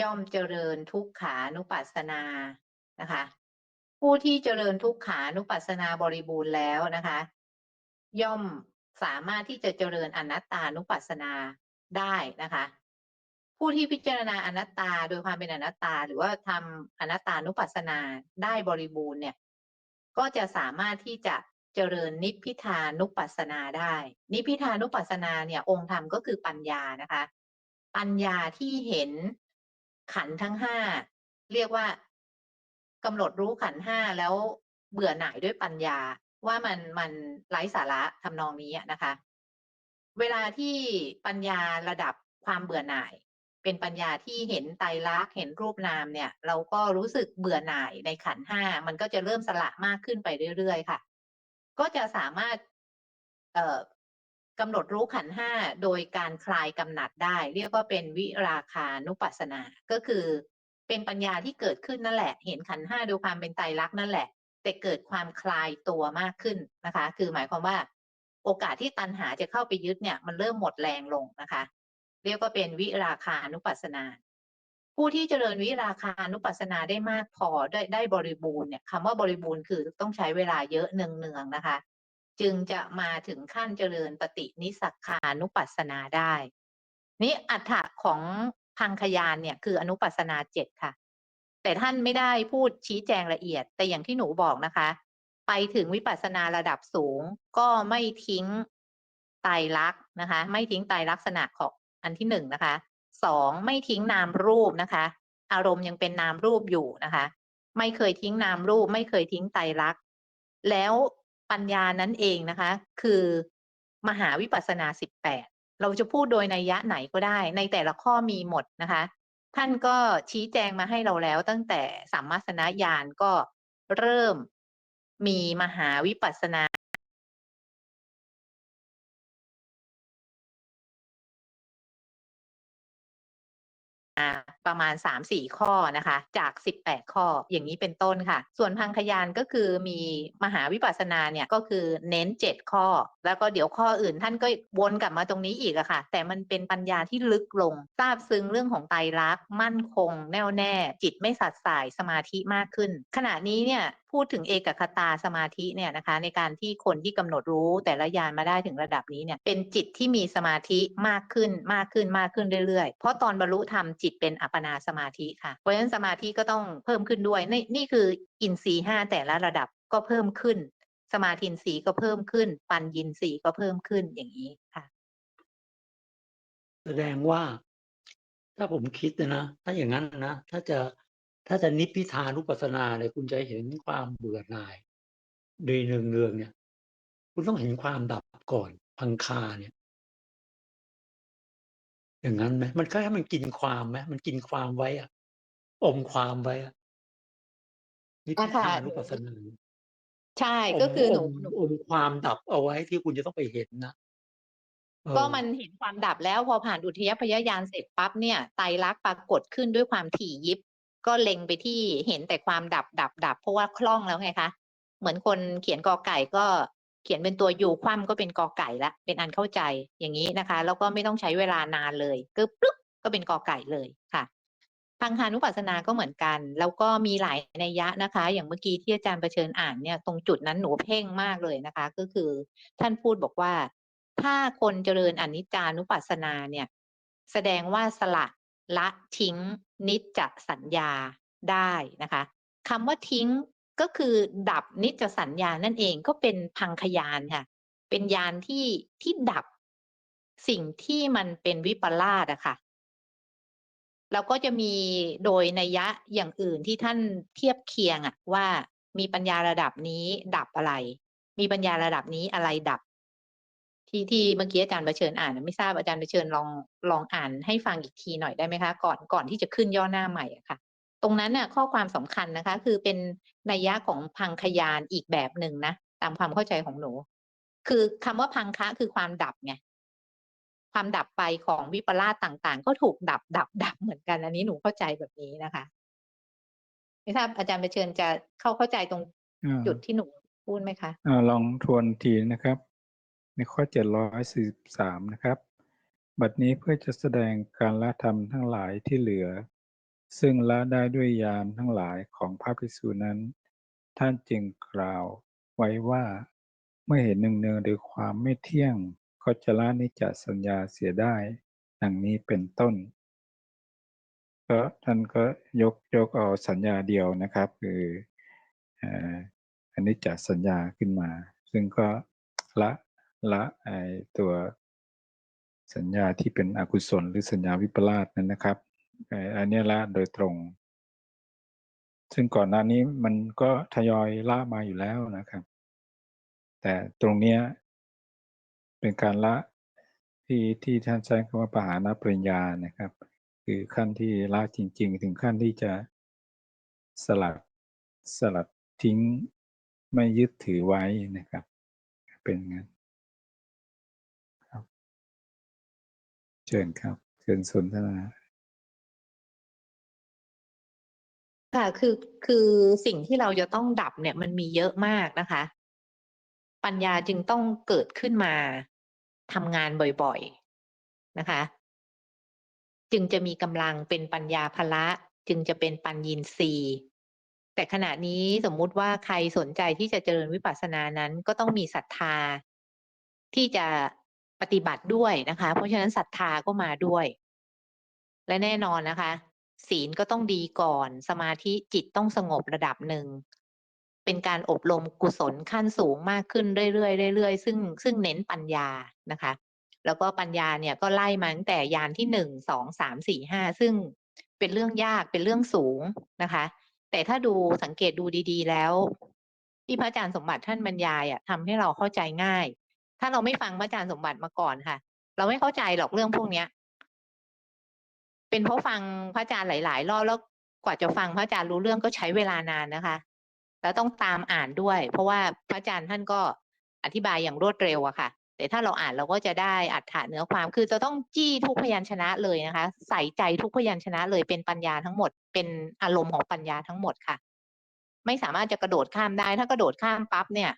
ย่อมเจริญทุกขานุปัสสนานะคะ ผู้ที่เจริญทุกขานุปัสสนาบริบูรณ์แล้วนะคะ ย่อมสามารถที่จะเจริญอนัตตานุปัสสนาได้นะคะ ผู้ที่พิจารณาอนัตตาโดยความเป็นอนัตตา หรือว่าทำอนัตตานุปัสสนาได้บริบูรณ์เนี่ย ก็จะสามารถที่จะเจริญนิพพิทานุปัสสนาได้ นิพพิทานุปัสสนาเนี่ยองค์ธรรมก็คือปัญญานะคะ ปัญญาที่เห็นขันทั้งห้าเรียกว่ากำหนดรู้ขันห้าแล้วเบื่อหน่ายด้วยปัญญาว่ามันมันไร้สาระทำนองนี้นะคะ เวลาที่ปัญญาระดับความเบื่อหน่าย เป็นปัญญาที่เห็นไตรลักษณ์เห็นรูปนามเนี่ย เราก็รู้สึกเบื่อหน่ายในขันห้ามันก็จะเริ่มสละมากขึ้นไปเรื่อยๆค่ะ ก็จะสามารถเอ่อ กำหนดรู้ขันห้าโดยการคลายกำหนัดได้ เรียกว่าเป็นวิราคานุปัสสนา ก็คือเป็นปัญญาที่เกิดขึ้นนั่นแหละ เห็นขันห้าดยความเป็นไตรลักษณ์นั่นแหละ แต่เกิดความคลายตัวมากขึ้นนะคะ คือหมายความว่า โอกาสที่ตัณหาจะเข้าไปยึดเนี่ยมันเริ่มหมดแรงลงนะคะ เรียกว่าเป็นวิราคานุปัสสนา ผู้ที่เจริญวิราคานุปัสสนาได้มากพอได้ได้บริบูรณ์เนี่ยคำว่าบริบูรณ์คือต้องใช้เวลาเยอะเนืองๆนะคะ จึงจะมาถึงขั้นเจริญปฏินิสักานุปัสสนาได้ นี่อัฏฐะของพังคยานเนี่ยคืออนุปัสสนาเจ็ดค่ะ แต่ท่านไม่ได้พูดชี้แจงละเอียด แต่อย่างที่หนูบอกนะคะ ไปถึงวิปัสสนาระดับสูง ก็ไม่ทิ้งไตรลักษณ์นะคะ ไม่ทิ้งไตรลักษณะของอันที่หนึ่งนะคะสองไม่ทิ้งนามรูปนะคะ อารมณ์ยังเป็นนามรูปอยู่นะคะ ไม่เคยทิ้งนามรูป ไม่เคยทิ้งไตรลักษณ์แล้ว ปัญญานั้นเองนะคะ คือมหาวิปัสสนาสิบแปดเราจะพูดโดยในยยะไหนก็ได้ ในแต่ละข้อมีหมดนะคะ ท่านก็ชี้แจงมาให้เราแล้ว ตั้งแต่สัมมาสนญาณก็เริ่มมีมหาวิปัสสนา ประมาณ 3-4 ข้อนะคะ จาก 18 ข้ออย่างนี้เป็นต้นค่ะ ส่วนพังคยานก็คือมีมหาวิปัสสนาเนี่ยก็คือเน้น 7 ข้อ แล้วก็เดี๋ยวข้ออื่นท่านก็วนกลับมาตรงนี้อีกอะค่ะ แต่มันเป็นปัญญาที่ลึกลงทราบซึ้งเรื่องของไตรลักษณ์มั่นคง แน่วแน่ จิตไม่สัดสายสมาธิมากขึ้น ขณะนี้เนี่ยพูดถึงเอกคตาสมาธิเนี่ยนะคะ ในการที่คนที่กำหนดรู้แต่ละยานมาได้ถึงระดับนี้เนี่ยเป็นจิตที่มีสมาธิมากขึ้นมากขึ้นมากขึ้นเรื่อยๆ เพราะตอนบรรลุธรรมจิตเป็นอัปปนาสมาธิค่ะเพราะฉะนั้นสมาธิก็ต้องเพิ่มขึ้นด้วยนี่นี่คืออินทรีห้าแต่ละระดับก็เพิ่มขึ้น สมาธินทรีก็เพิ่มขึ้น ปัญญินทรีก็เพิ่มขึ้นอย่างนี้ค่ะ แสดงว่า ถ้าผมคิดนะ ถ้าอย่างนั้นนะ ถ้าจะ ถ้าจะนิพพิทานุปัสสนาเนี่ยคุณจะเห็นความเบื่อหน่ายโดยเนืองเนืองๆเนี่ย คุณต้องเห็นความดับก่อนพังคาเนี่ย อย่างนั้นไหมมันก็ให้มันกินความไหมมันกินความไว้อะอมความไว้อะนิพพิอะค่ะทานุปัสสนาใช่อก็มคือหนูอมหนูอมความดับเอาไว้ที่คุณจะต้องไปเห็นนะเอก็อมันเห็นความดับแล้วพอผ่านอุทยพยญาณเสร็จปั๊บเนี่ยไตรลักษณ์ปรากฏขึ้นด้วยความถี่ยิบ ก็เล็งไปที่เห็นแต่ความดับดับดับเพราะว่าคล่องแล้วไงคะ เหมือนคนเขียนกอไก่ก็เขียนเป็นตัวยูคว่ำก็เป็นกอไก่ละเป็นอันเข้าใจอย่างนี้นะคะ แล้วก็ไม่ต้องใช้เวลานานเลยกึบปึ๊บก็เป็นกอไก่เลยค่ะพังคานุปัสสนาก็เหมือนกัน แล้วก็มีหลายนัยยะนะคะ อย่างเมื่อกี้ที่อาจารย์ประเชิญอ่านเนี่ยตรงจุดนั้นหนูเพ่งมากเลยนะคะ ก็คือท่านพูดบอกว่า ถ้าคนเจริญอนิจจานุปัสสนาเนี่ย แสดงว่าสละ ละทิ้งนิจจสัญญาได้นะคะคำว่าทิ้งก็คือดับนิจจสัญญานั่นเองก็เป็นพังคยานค่ะ เป็นยานที่ที่ดับสิ่งที่มันเป็นวิปลาสอะค่ะแล้วก็จะมีโดยนัยยะอย่างอื่นที่ท่านเทียบเคียงอะว่ามีปัญญาระดับนี้ดับอะไร มีปัญญาระดับนี้อะไรดับ ที่ที่เมื่อกี้อาจารย์ประเชิญอ่านน่ะไม่ทราบอาจารย์ประเชิญลองลองอ่านให้ฟังอีกทีหน่อยได้ไหมคะ ก่อนก่อนที่จะขึ้นย่อหน้าใหม่อะค่ะ ตรงนั้นน่ะข้อความสำคัญนะคะ คือเป็นนัยยะของพังคยานอีกแบบหนึ่งนะตามความเข้าใจของหนู คือคำว่าพังคะคือความดับไงความดับไปของวิปลาสต่างๆ ก็ถูกดับดับดับเหมือนกันอันนี้หนูเข้าใจแบบนี้นะคะไม่ทราบอาจารย์ไปเชิญจะเข้าเข้าใจตรงอ่าจุดที่หนูพูดไหมคะอ่าลองทวนทีนะครับ ในข้อเจ็ดร้อยสี่สามนะครับ บัดนี้เพื่อจะแสดงการละธรรมทั้งหลายที่เหลือ ซึ่งละได้ด้วยญาณทั้งหลายของพระภิกษุนั้น ท่านจึงกล่าวไว้ว่า เมื่อเห็นเนืองๆโดยความไม่เที่ยง ก็จะละนิจจสัญญาเสียได้ ดังนี้เป็นต้น ก็ท่านก็ยกยกเอาสัญญาเดียวนะครับ คืออ่ออนิจจสัญญาขึ้นมา ซึ่งก็ละ ละไอตัวสัญญาที่เป็นอกุศล หรือสัญญาวิปลาสนั้นนะครับเอ่ออันเนี้ยละโดยตรง ซึ่งก่อนหน้านี้มันก็ทยอยละมาอยู่แล้วนะครับ แต่ตรงเนี้ยเป็นการละที่ที่ท่านใช้คำว่าปหานปริญญานะครับ คือขั้นที่ละจริง ๆ ถึงขั้นที่จะสลัดสลัดทิ้งไม่ยึดถือไว้นะครับ เป็นงั้น เชิญครับ เชิญสนทนาค่ะคือคือสิ่งที่เราจะต้องดับเนี่ยมันมีเยอะมากนะคะ ปัญญาจึงต้องเกิดขึ้นมาทำงานบ่อยๆนะคะ จึงจะมีกำลังเป็นปัญญาภละจึงจะเป็นปัญญีนีแต่ขณะนี้สมมุติว่าใครสนใจที่จะเจริญวิปัสสนานั้นก็ต้องมีศรัทธา ที่จะ ปฏิบัติด้วยนะคะ เพราะฉะนั้นศรัทธาก็มาด้วย และแน่นอนนะคะ ศีลก็ต้องดีก่อน สมาธิจิตต้องสงบระดับหนึ่ง เป็นการอบรมกุศลขั้นสูงมากขึ้นเรื่อยๆเรื่อยๆซึ่งซึ่งเน้นปัญญานะคะ แล้วก็ปัญญาเนี่ยก็ไล่มาตั้งแต่ยานที่หนึ่งสองสามสี่ห้าซึ่งเป็นเรื่องยากเป็นเรื่องสูงนะคะ แต่ถ้าดูสังเกตดูดี ๆ แล้ว ที่พระอาจารย์สมบัติท่านบรรยายอะทำให้เราเข้าใจง่าย ถ้าเราไม่ฟังพระอาจารย์สมบัติมาก่อนค่ะ เราไม่เข้าใจหรอกเรื่องพวกเนี้ย เป็นเพราะฟังพระอาจารย์หลาย ๆ รอบแล้วกว่าจะฟังพระอาจารย์รู้เรื่องก็ใช้เวลานานนะคะ แล้วต้องตามอ่านด้วย เพราะว่าพระอาจารย์ท่านก็อธิบายอย่างรวดเร็วอะค่ะ แต่ถ้าเราอ่านเราก็จะได้อัฏฐะเนื้อความคือจะต้องจี้ทุกพยัญชนะเลยนะคะ ใส่ใจทุกพยัญชนะเลยเป็นปัญญาทั้งหมด เป็นอารมณ์ของปัญญาทั้งหมดค่ะ ไม่สามารถจะกระโดดข้ามได้ ถ้ากระโดดข้ามปั๊บเนี่ย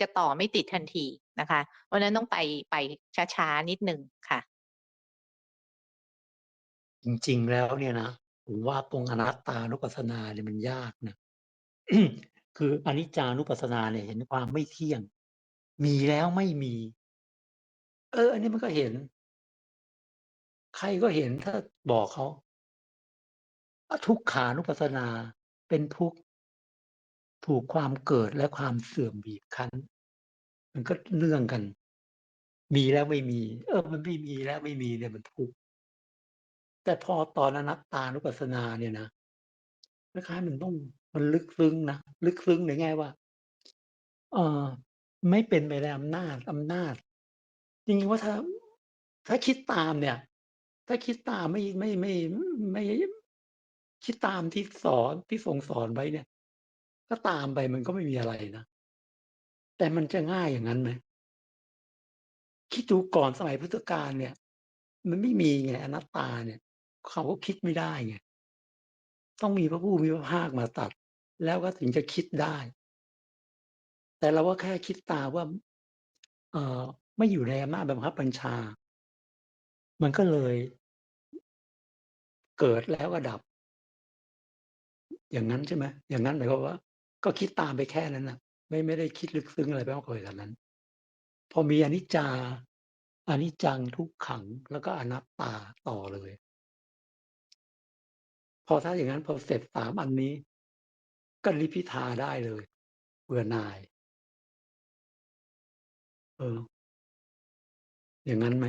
จะต่อไม่ติดทันทีนะคะเพราะนั้นต้องไปไปช้าๆนิดหนึ่งค่ะ จริงๆแล้วเนี่ยนะผมว่าตรงอนัตตานุปัสสนาเนี่ยมันยากนะคืออนิจจานุปัสสนาเนี่ยเห็นความไม่เที่ยง มีแล้วไม่มี เออ อันนี้มันก็เห็น ใครก็เห็นถ้าบอกเขาทุกขานุปัสสนาเป็นทุกข์ ถูกความเกิดและความเสื่อมบีบคั้น มันก็เนื่องกัน มีแล้วไม่มี เออ มันไม่มีแล้วไม่มีเนี่ยมันทุกข์แต่พอตอนอนัตตานุปัสสนาเนี่ยนะคล้ายๆมันต้องมันลึกซึ้งนะลึกซึ้งในแง่ว่า เออไม่เป็นไปในอำนาจอำนาจจริงๆว่าถ้า ถ้าคิดตามเนี่ย ถ้าคิดตามไม่ไม่ไม่ไม่ไม่คิดตามที่สอนที่ทรงสอนไว้เนี่ย ก็ตามไปมันก็ไม่มีอะไรนะ แต่มันจะง่ายอย่างนั้นไหมคิดดูก่อนสมัยพุทธกาลเนี่ย มันไม่มีไงอนัตตาเนี่ย เขาก็คิดไม่ได้ไงต้องมีพระผู้มีพระภาคมาตัด แล้วก็ถึงจะคิดได้ แต่เราก็แค่คิดตาว่า เอ่อไม่อยู่ในอำนาจบังคับบัญชา มันก็เลยเกิดแล้วก็ดับ อย่างนั้นใช่ไหมอย่างนั้นหมายความว่า ก็คิดตามไปแค่นั้นนะไม่ไม่ได้คิดลึกซึ้งอะไรไปมากกว่านั้น พอมีอนิจจาอนิจจังทุกขังแล้วก็อนัตตาต่อเลย พอถ้าอย่างนั้นพอเสร็จสามอันนี้ ก็นิพพิทาได้เลยเบื่อหน่าย เออ อย่างนั้นไหม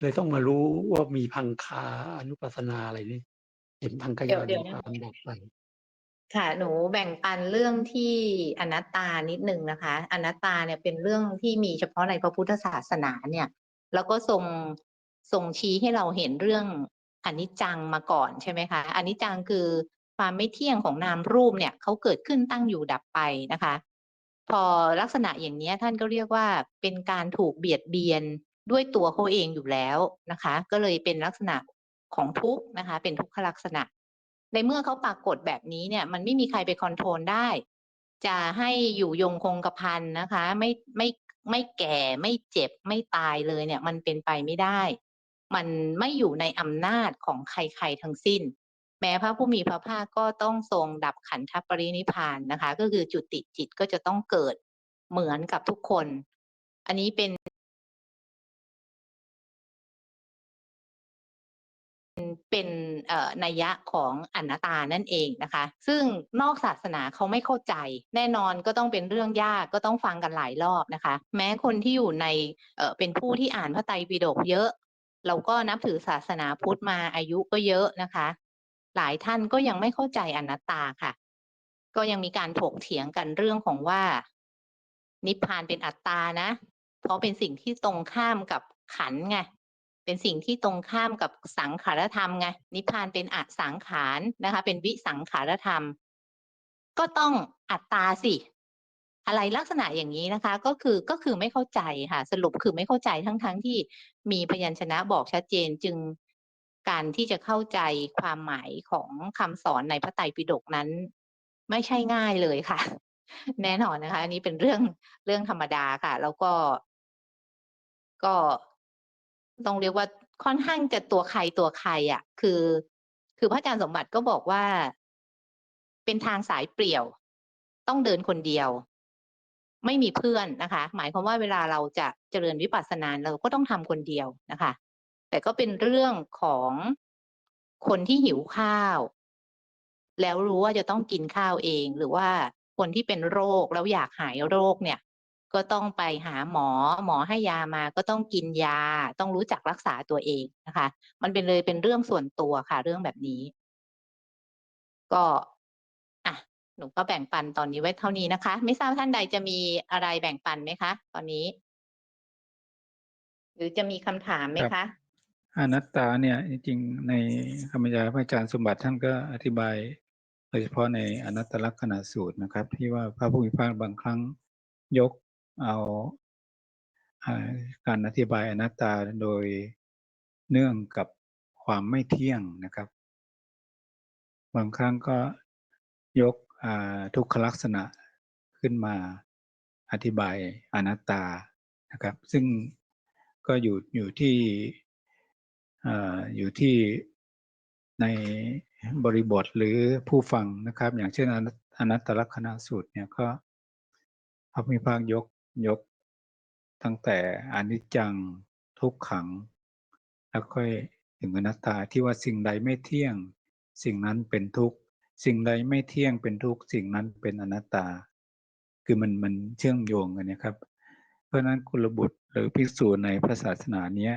เลยต้องมารู้ว่ามีพังคาอนุปัสสนาอะไรนี่ เห็นพังคเดี๋ยยาวเดี๋เห็ยวนนะ ความดับไป ค่ะ หนูแบ่งปันเรื่องที่อนัตตานิดนึงนะคะ อนัตตาเนี่ยเป็นเรื่องที่มีเฉพาะในพระพุทธศาสนาเนี่ย แล้วก็ทรงทรงชี้ให้เราเห็นเรื่องอนิจจังมาก่อนใช่ไหมคะอนิจจังคือความไม่เที่ยงของนามรูปเนี่ยเขาเกิดขึ้นตั้งอยู่ดับไปนะคะ พอลักษณะอย่างนี้ท่านก็เรียกว่าเป็นการถูกเบียดเบียนด้วยตัวเขาเองอยู่แล้วนะคะ ก็เลยเป็นลักษณะของทุกข์นะคะ เป็นทุกขลักษณะ ในเมื่อเขาปรากฏแบบนี้เนี่ย มันไม่มีใครไปคอนโทรลได้ จะให้อยู่ยงคงกระพันนะคะ ไม่ไม่ไม่แก่ไม่เจ็บไม่ตายเลยเนี่ย มันเป็นไปไม่ได้ มันไม่อยู่ในอำนาจของใครๆทั้งสิ้น แม้พระผู้มีพระภาคก็ต้องทรงดับขันธปรินิพานนะคะ ก็คือจุติจิตก็จะต้องเกิดเหมือนกับทุกคน อันนี้เป็น เป็นนัยยะของอนัตตานั่นเองนะคะ ซึ่งนอกศาสนาเขาไม่เข้าใจ แน่นอนก็ต้องเป็นเรื่องยากก็ต้องฟังกันหลายรอบนะคะ แม้คนที่อยู่ในเป็นผู้ที่อ่านพระไตรปิฎกเยอะ เราก็นับถือศาสนาพุทธมาอายุก็เยอะนะคะ หลายท่านก็ยังไม่เข้าใจอนัตตาค่ะ ก็ยังมีการถกเถียงกันเรื่องของว่า นิพพานเป็นอัตตานะ เพราะเป็นสิ่งที่ตรงข้ามกับขันไง เป็นสิ่งที่ตรงข้ามกับสังขารธรรมไงนิพพานเป็นอสังขารนะคะ เป็นวิสังขารธรรม ก็ต้องอัตตาสิ อะไรลักษณะอย่างนี้นะคะ ก็คือก็คือไม่เข้าใจค่ะ สรุปคือไม่เข้าใจทั้งทั้งที่มีพยัญชนะบอกชัดเจนจึงการที่จะเข้าใจความหมายของคำสอนในพระไตรปิฎกนั้น ไม่ใช่ง่ายเลยค่ะ แน่นอนนะคะ อันนี้เป็นเรื่องเรื่องธรรมดาค่ะ แล้วก็ก็ ต้องเรียกว่าค่อนข้างจะตัวใครตัวใครอะ คือ คือพระอาจารย์สมบัติก็บอกว่า เป็นทางสายเปลี่ยว ต้องเดินคนเดียว ไม่มีเพื่อนนะคะ หมายความว่าเวลาเราจะเจริญวิปัสสนาเราก็ต้องทำคนเดียวนะคะ แต่ก็เป็นเรื่องของคนที่หิวข้าว แล้วรู้ว่าจะต้องกินข้าวเอง หรือว่าคนที่เป็นโรคแล้วอยากหายโรคเนี่ย ก็ต้องไปหาหมอหมอให้ยามาก็ต้องกินยา ต้องรู้จักรักษาตัวเองนะคะ มันเป็นเลยเป็นเรื่องส่วนตัวค่ะ เรื่องแบบนี้ ก็อะหนูก็แบ่งปันตอนนี้ไว้เท่านี้นะคะ ไม่ทราบท่านใดจะมีอะไรแบ่งปันไหมคะ ตอนนี้ หรือจะมีคำถามไหมคะอนัตตาเนี่ยจริงๆในคำบรรยายพระอาจารย์สมบัติท่านก็อธิบายโดยเฉพาะในอนัตตลักษณะสูตรนะครับ ที่ว่าพระผู้มีพระบางครั้งยก เอาการอธิบายอนัตตาโดยเนื่องกับความไม่เที่ยงนะครับ บางครั้งก็ยกทุกขลักษณะขึ้นมาอธิบายอนัตตานะครับ ซึ่งก็อยู่อยู่ที่ออยู่ที่ในบริบทหรือผู้ฟังนะครับ อย่างเช่นอนัตตลักษณะสูตรเนี่ยก็พระพุทธภาคยก ยกตั้งแต่อนิจจังทุกขัง แล้วค่อยถึงอนัตตาที่ว่าสิ่งใดไม่เที่ยง สิ่งนั้นเป็นทุกข์สิ่งใดไม่เที่ยงเป็นทุกข์สิ่งนั้นเป็นอนัตตา คือมันมันเชื่อมโยงกันนะครับ เพราะฉะนั้นกุลบุตรหรือภิกษุในพระศาสนาเนี้ย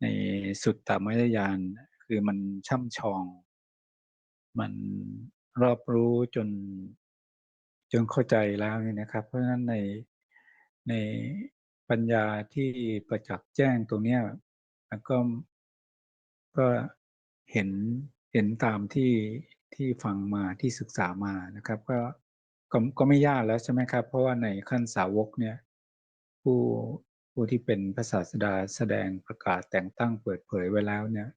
ในสุตตมยญาณคือมันช่ำชอง มันรอบรู้จนจนเข้าใจแล้วนี่นะครับ เพราะฉะนั้นใน ในปัญญาที่ประจักษ์แจ้งตรงเนี้ยมันก็ก็เห็นเห็นตามที่ที่ฟังมาที่ศึกษามานะครับ ก็ก็ก็ไม่ยากแล้วใช่ไหมครับ เพราะว่าในขั้นสาวกเนี่ย ผู้ผู้ที่เป็นพระศาสดาแสดงประกาศแต่งตั้งเปิดเผยไว้แล้วเนี่ย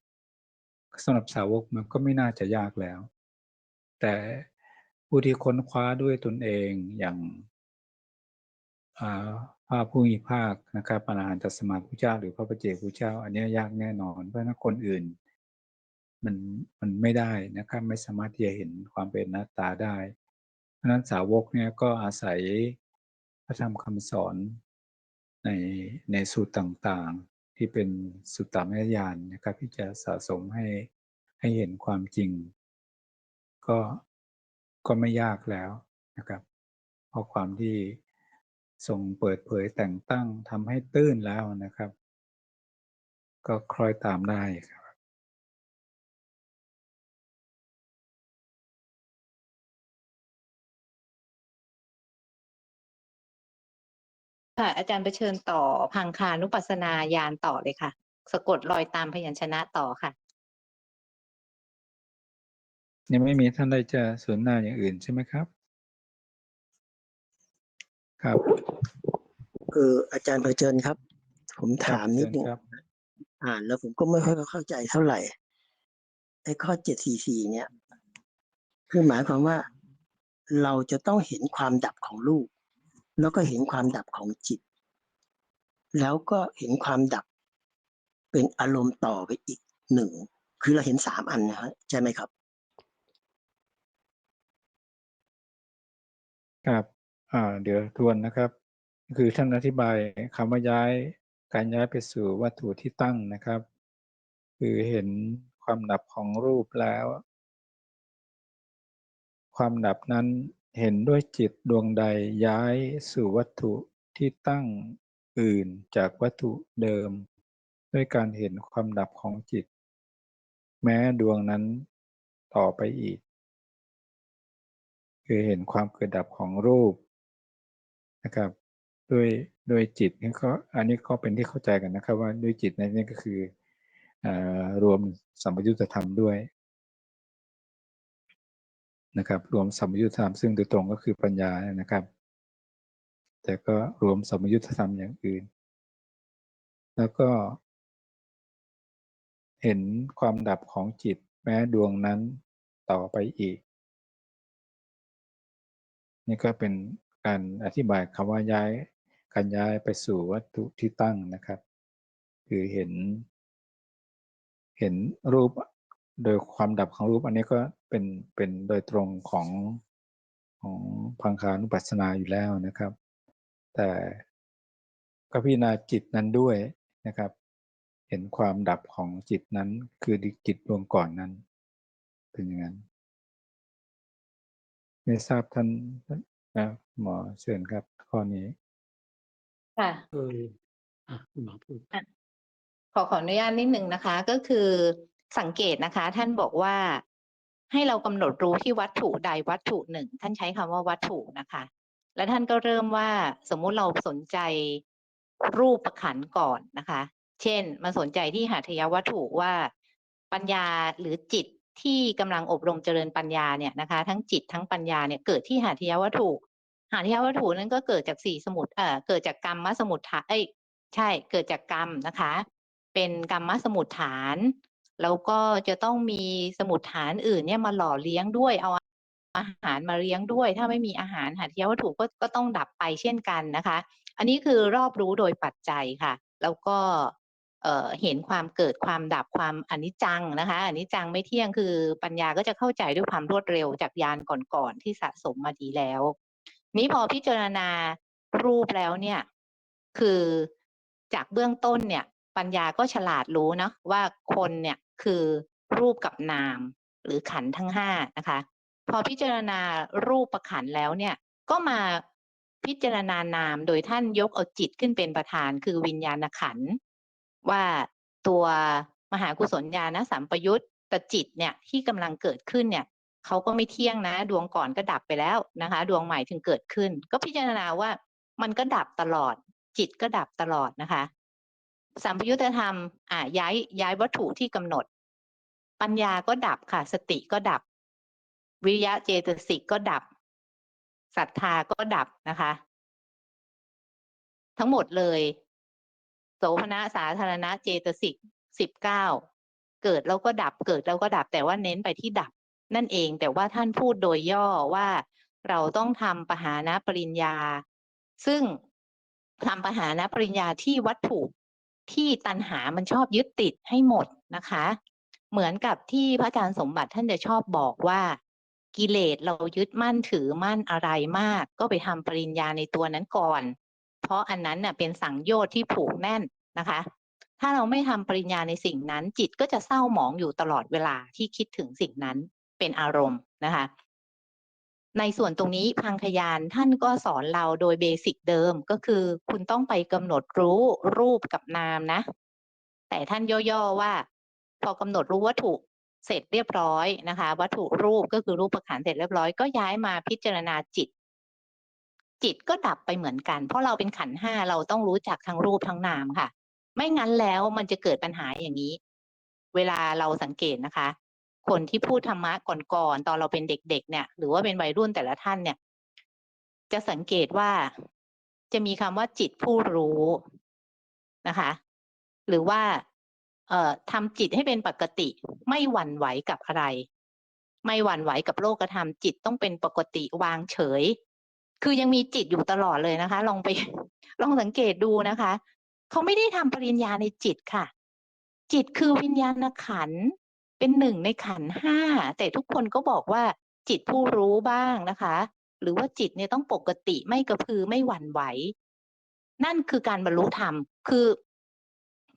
สำหรับสาวกมันก็ไม่น่าจะยากแล้ว แต่ผู้ที่ค้นคว้าด้วยตนเองอย่าง พระผู้มีภาคนะครับอรหันตสมาพุทธเจ้า หรือพระปัจเจกพุทธเจ้า อันเนี้ยยากแน่นอน เพราะฉะนั้นคนอื่น มันมันไม่ได้นะครับไม่สามารถที่จะเห็นความเป็นหน้าตาได้ เพราะฉะนั้นสาวกเนี่ยก็อาศัยพระธรรมคำสอนในในสูตรต่างๆ ที่เป็นสุตตามยาณนะครับ ที่จะสะสมให้ให้เห็นความจริง ก็ก็ไม่ยากแล้วนะครับเพราะความที่ ทรงเปิดเผยแต่งตั้งทำให้ตื้นแล้วนะครับ ก็คล้อยตามได้ครับค่ะอาจารย์ไปเชิญต่อพังคานุปัสสนาญาณต่อเลยค่ะ สะกดรอยตามพยัญชนะต่อค่ะ ยังไม่มีท่านใดจะสนทนาอย่างอื่นใช่ไหมครับ ครับคืออาจารย์เผชิญครับ ผมถามนิดเชิญนึงครับอ่านแล้วผมก็ไม่ค่อยเข้าใจเท่าไหร่ไอ้ข้อเจ็ดสี่สี่เนี่ย คือหมายความว่า เราจะต้องเห็นความดับของรูป แล้วก็เห็นความดับของจิต แล้วก็เห็นความดับ เป็นอารมณ์ต่อไปอีกหนึ่ง คือเราเห็นสามอันนะฮะใช่ไหมครับ ครับ อ่า เดี๋ยวทวนนะครับ คือท่านอธิบายคำว่าย้ายการย้ายไปสู่วัตถุที่ตั้งนะครับ คือเห็นความดับของรูปแล้ว ความดับนั้นเห็นด้วยจิตดวงใดย้ายสู่วัตถุที่ตั้งอื่นจากวัตถุเดิม ด้วยการเห็นความดับของจิต แม้ดวงนั้นต่อไปอีก คือเห็นความเกิดดับของรูป นะครับด้วยด้วยจิตนี่ก็อันนี้ก็เป็นที่เข้าใจกันนะครับ ว่าด้วยจิตในนี้ก็คืออรวมสัมปยุตธรรมด้วยนะครับรวมสัมปยุตธธรรมซึ่งโดยตรงก็คือปัญญานะครับ แต่ก็รวมสัมปยุตธรรมอย่างอื่น แล้วก็ เห็นความดับของจิตแม้ดวงนั้นต่อไปอีก นี่ก็เป็น การอธิบายคำว่าย้ายการย้ายไปสู่วัตถุที่ตั้งนะครับ คือเห็น เห็นรูปโดยความดับของรูปอันนี้ก็เป็นเป็นโดยตรงของของพังคานุปัสสนาอยู่แล้วนะครับ แต่ก็พิจารณาจิตนั้นด้วยนะครับ เห็นความดับของจิตนั้น คือจิตดวงก่อนนั้น เป็นอย่างนั้น ไม่ทราบท่านนะ หมอเชิญครับ ข้อนี้ ค่ะเคยอะคุณหมอพูดขอขออนุญาตนิดนึงนะคะ ก็คือสังเกตนะคะ ท่านบอกว่าให้เรากำหนดรู้ที่วัตถุใดวัตถุหนึ่ง ท่านใช้คำว่าวัตถุนะคะ และท่านก็เริ่มว่าสมมุติเราสนใจรูปประขันธ์ก่อนนะคะ เช่นมาสนใจที่หาทยวัตถุว่าปัญญาหรือจิตที่กำลังอบรมเจริญปัญญาเนี่ยนะคะ ทั้งจิตทั้งปัญญาเนี่ยเกิดที่หาทยวัตถุ หาทยวัตถุนั้นก็เกิดจากสี่สมุดเอ่อเกิดจากกรรมมสมุดฐานเอ้ยใช่เกิดจากกรรมนะคะ เป็นกรรมมสมุดฐาน แล้วก็จะต้องมีสมุดฐานอื่นเนี่ยมาหล่อเลี้ยงด้วยเอาอาหารมาเลี้ยงด้วย ถ้าไม่มีอาหารหาทยวัตถุก็ก็ต้องดับไปเช่นกันนะคะ อันนี้คือรอบรู้โดยปัจจัยค่ะ แล้วก็เอ่อเห็นความเกิดความดับความอนิจจังนะคะอนิจจังไม่เที่ยงคือปัญญาก็จะเข้าใจด้วยความรวดเร็วจากยานก่อนๆที่สะสมมาดีแล้ว นี้พอพิจารณารูปแล้วเนี่ย คือจากเบื้องต้นเนี่ย ปัญญาก็ฉลาดรู้เนาะว่าคนเนี่ยคือรูปกับนาม หรือขันทั้งห้านะคะ พอพิจารณารูปประขันแล้วเนี่ย ก็มาพิจารณานามโดยท่านยกเอาจิตขึ้นเป็นประธาน คือวิญญาณขันว่าตัวมหากุศลญาณสัมปยุตตจิตเนี่ยที่กำลังเกิดขึ้นเนี่ย เขาก็ไม่เที่ยงนะ ดวงก่อนก็ดับไปแล้วนะคะ ดวงใหม่ถึงเกิดขึ้น ก็พิจารณาว่ามันก็ดับตลอด จิตก็ดับตลอดนะคะ สัมปยุตธรรมอ่าย้ายย้ายวัตถุที่กำหนด ปัญญาก็ดับค่ะ สติก็ดับ วิริยะเจตสิกก็ดับศรัทธาก็ดับนะคะ ทั้งหมดเลยโสภณะสาธารณะเจตสิกสิบเก้าเกิดแล้วก็ดับเกิดแล้วก็ดับแต่ว่าเน้นไปที่ดับ นั่นเอง แต่ว่าท่านพูดโดยย่อว่าเราต้องทำปหานะปริญญา ซึ่งทำปหานะปริญญาที่วัตถุที่ตัณหามันชอบยึดติดให้หมดนะคะ เหมือนกับที่พระอาจารย์สมบัติท่านจะชอบบอกว่ากิเลสเรายึดมั่นถือมั่นอะไรมาก ก็ไปทำปริญญาในตัวนั้นก่อน เพราะอันนั้นน่ะเป็นสังโยชน์ที่ผูกแน่นนะคะ ถ้าเราไม่ทำปริญญาในสิ่งนั้น จิตก็จะเศร้าหมองอยู่ตลอดเวลาที่คิดถึงสิ่งนั้น เป็นอารมณ์นะคะ ในส่วนตรงนี้พังคยานท่านก็สอนเราโดยเบสิกเดิมก็คือคุณต้องไปกำหนดรู้รูปกับนามนะ แต่ท่านย่อๆว่า พอกำหนดรู้วัตถุเสร็จเรียบร้อยนะคะ วัตถุรูปก็คือรูปประขันเสร็จเรียบร้อยก็ย้ายมาพิจารณาจิต จิตก็ดับไปเหมือนกัน เพราะเราเป็นขันห้าเราต้องรู้จักทั้งรูปทั้งนามค่ะ ไม่งั้นแล้วมันจะเกิดปัญหาอย่างนี้ เวลาเราสังเกตนะคะ คนที่พูดธรรมะก่อนๆตอนเราเป็นเด็ก ๆ เนี่ย หรือว่าเป็นวัยรุ่นแต่ละท่านเนี่ย จะสังเกตว่าจะมีคำว่าจิตผู้รู้นะคะ หรือว่าเอ่อทำจิตให้เป็นปกติ ไม่หวั่นไหวกับอะไร ไม่หวั่นไหวกับโลกธรรมจิตต้องเป็นปกติวางเฉย คือยังมีจิตอยู่ตลอดเลยนะคะ ลองไปลองสังเกตดูนะคะ เขาไม่ได้ทำปริญญาในจิตค่ะ จิตคือวิญญาณขัน เป็นหนึ่งในขันห้าแต่ทุกคนก็บอกว่าจิตผู้รู้บ้างนะคะ หรือว่าจิตเนี่ยต้องปกติไม่กระพือไม่หวั่นไหว นั่นคือการบรรลุธรรมคือ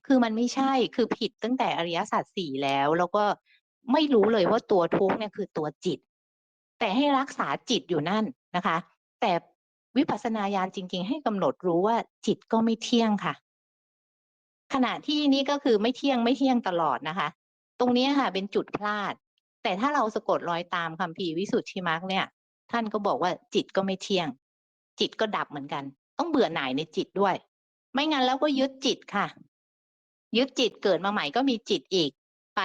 คือมันไม่ใช่คือผิดตั้งแต่อริยสัจสี่แล้ว แล้วก็ไม่รู้เลยว่าตัวทุกข์เนี่ยคือตัวจิต แต่ให้รักษาจิตอยู่นั่นนะคะ แต่วิปัสสนาญาณจริง ๆ ให้กำหนดรู้ว่าจิตก็ไม่เที่ยงค่ะ ขณะที่นี่ก็คือไม่เที่ยงไม่เที่ยงตลอดนะคะ ตรงนี้ค่ะ เป็นจุดพลาด แต่ถ้าเราสะกดรอยตามคำพีวิสุทธิมรรคเนี่ย ท่านก็บอกว่าจิตก็ไม่เที่ยง จิตก็ดับเหมือนกัน ต้องเบื่อหน่ายในจิตด้วย ไม่งั้นแล้วก็ยึดจิตค่ะ ยึดจิตเกิดมาใหม่ก็มีจิตอีก ไป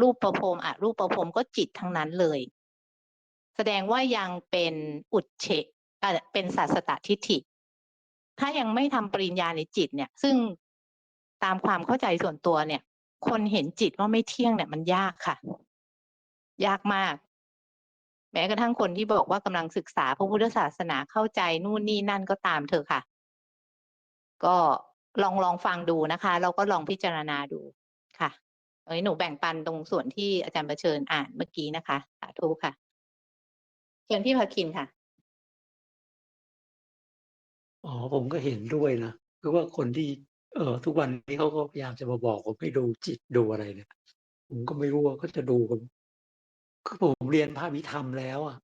รูปประพรมอะรูปประพรมก็จิตทั้งนั้นเลย แสดงว่ายังเป็นอุดเฉะเป็นสัสตทิฏฐิ ถ้ายังไม่ทำปริญญาในจิตเนี่ย ซึ่งตามความเข้าใจส่วนตัวเนี่ย คนเห็นจิตว่าไม่เที่ยงเนี่ยมันยากค่ะ ยากมาก แม้กระทั่งคนที่บอกว่ากำลังศึกษาพระพุทธศาสนาเข้าใจนู่นนี่นั่นก็ตามเถอะค่ะ ก็ลองลองฟังดูนะคะแล้วก็ลองพิจารณาดูค่ะเอ้ยหนูแบ่งปันตรงส่วนที่อาจารย์ประเชิญอ่านเมื่อกี้นะคะ สาธุค่ะเชิญพี่ภาคินค่ะอ๋อผมก็เห็นด้วยนะคือว่าคนที่ เออ ทุกวันนี้เขาก็พยายามจะมาบอกผมให้ดูจิตดูอะไรเนี่ย ผมก็ไม่รู้ว่าเขาจะดูกันคือผมเรียนภาควิธรรมแล้วอะ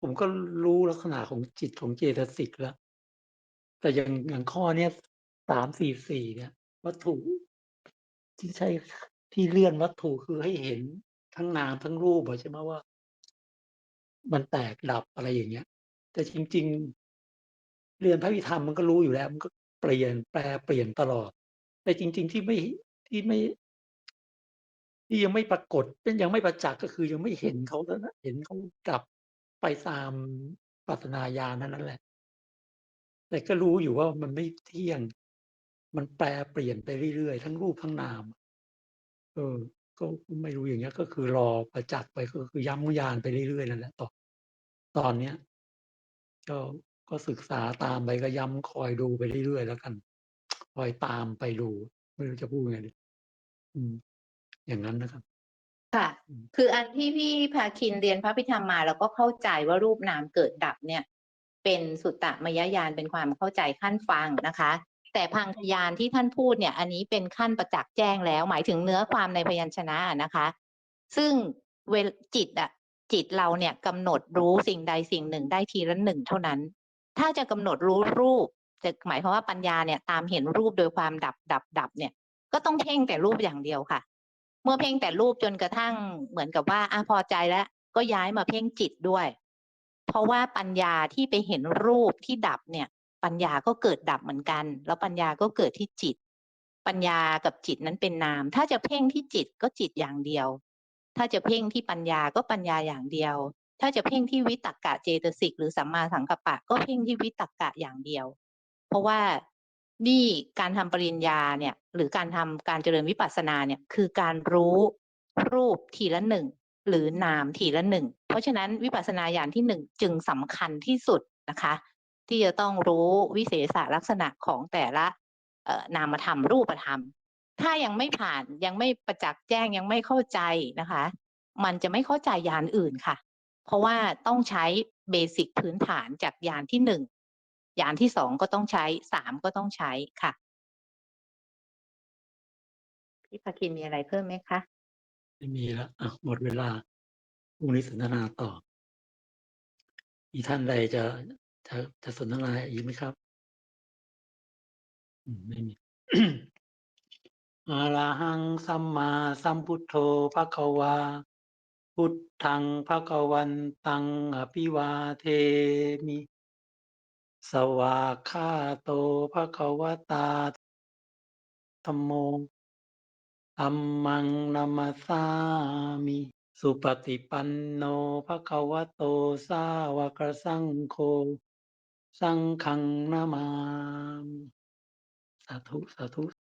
ผมก็รู้ลักษณะของจิตของเจตสิกแล้ว แต่อย่างอย่างข้อเนี้ยสามสี่สี่เนี่ย วัตถุ ที่ใช้ที่เลื่อนวัตถุคือให้เห็นทั้งนามทั้งรูปอะใช่ไหมว่า มันแตกดับอะไรอย่างเงี้ย แต่จริง ๆ เรียนพระวิธรรมมันก็รู้อยู่แล้ว มันก็ เปลี่ยน แปลเปลี่ยนตลอด แต่จริง ๆ ที่ไม่ ที่ไม่ ที่ยังไม่ปรากฏ เป็น ยังไม่ประจักษ์ ก็คือยังไม่เห็นเขา แล้วนะ เห็นเขาดับไปตามปัสนาญาณนั้นนั่นแหละ แต่ก็รู้อยู่ว่ามันไม่เที่ยง มันแปลเปลี่ยนไปเรื่อย ๆ ทั้งรูปทั้งนาม เออ ก็ไม่รู้ อย่างเงี้ย ก็คือรอประจักษ์ไป ก็คือย้ำยานไปเรื่อย ๆ นั่นแหละ ตอน ตอนเนี้ย ก็ ก็ศึกษาตามไปก็ย้ำคอยดูไปเรื่อยๆแล้วกัน คอยตามไปดู ไม่รู้จะพูดยังไงดีอืมอย่างนั้นนะครับ ค่ะอืมคืออันที่พี่ภาคินเรียนพระพิธรรมมา แล้วก็เข้าใจว่ารูปนามเกิดดับเนี่ย เป็นสุตตมยญาณเป็นความเข้าใจขั้นฟังนะคะ แต่พังคยานที่ท่านพูดเนี่ย อันนี้เป็นขั้นประจักษ์แจ้งแล้ว หมายถึงเนื้อความในพยัญชนะนะคะ ซึ่งเวลจิตอะจิตเราเนี่ยกำหนดรู้สิ่งใดสิ่งหนึ่งได้ทีละหนึ่งเท่านั้น ถ้าจะกำหนดรู้รูปจะหมายความว่าปัญญาเนี่ยตามเห็นรูปโดยความดับดับดับเนี่ย ก็ต้องเพ่งแต่รูปอย่างเดียวค่ะ เมื่อเพ่งแต่รูปจนกระทั่งเหมือนกับว่าอะพอใจแล้ว ก็ย้ายมาเพ่งจิตด้วย เพราะว่าปัญญาที่ไปเห็นรูปที่ดับเนี่ย ปัญญาก็เกิดดับเหมือนกัน แล้วปัญญาก็เกิดที่จิต ปัญญากับจิตนั้นเป็นนาม ถ้าจะเพ่งที่จิตก็จิตอย่างเดียว ถ้าจะเพ่งที่ปัญญาก็ปัญญาอย่างเดียว ถ้าจะเพ่งที่วิตกกะเจตสิก หรือสัมมาสังกัปปะ ก็เพ่งที่วิตกกะอย่างเดียว เพราะว่านี่การทำปริญญาเนี่ยหรือการทำการเจริญวิปัสสนาเนี่ยคือการรู้รูปทีละหนึ่งหรือนามทีละหนึ่งเพราะฉะนั้นวิปัสสนาญาณที่หนึ่งจึงสำคัญที่สุดนะคะ ที่จะต้องรู้วิเศษลักษณะของแต่ละนามธรรมรูปธรรม ถ้ายังไม่ผ่านยังไม่ประจักษ์แจ้งยังไม่เข้าใจนะคะ มันจะไม่เข้าใจยานอื่นค่ะ ราะว่าต้องใช้เบสิกพื้นฐานจากยานที่หนึ่งยานที่สองก็ต้องใช้สามก็ต้องใช้ค่ะพี่ภาคินมีอะไรเพิ่มไหมคะไม่มีแล้วอะหมดเวลาพรุ่งนี้สนทนาต่อมีท่านใดจะจะจะสนทนาอีกไหมครับไม่มีอะระหังสัมมาสัมพุทโธภะคะวา พุทธังภะคะวันตังอภิวาเทมิ สวากขาโตภะคะวตาธัมโมธัมมังนามัสสามิ สุปฏิปันโนภะคะวะโตสาวกสังโฆสังฆังนามามิสาธุสาธุ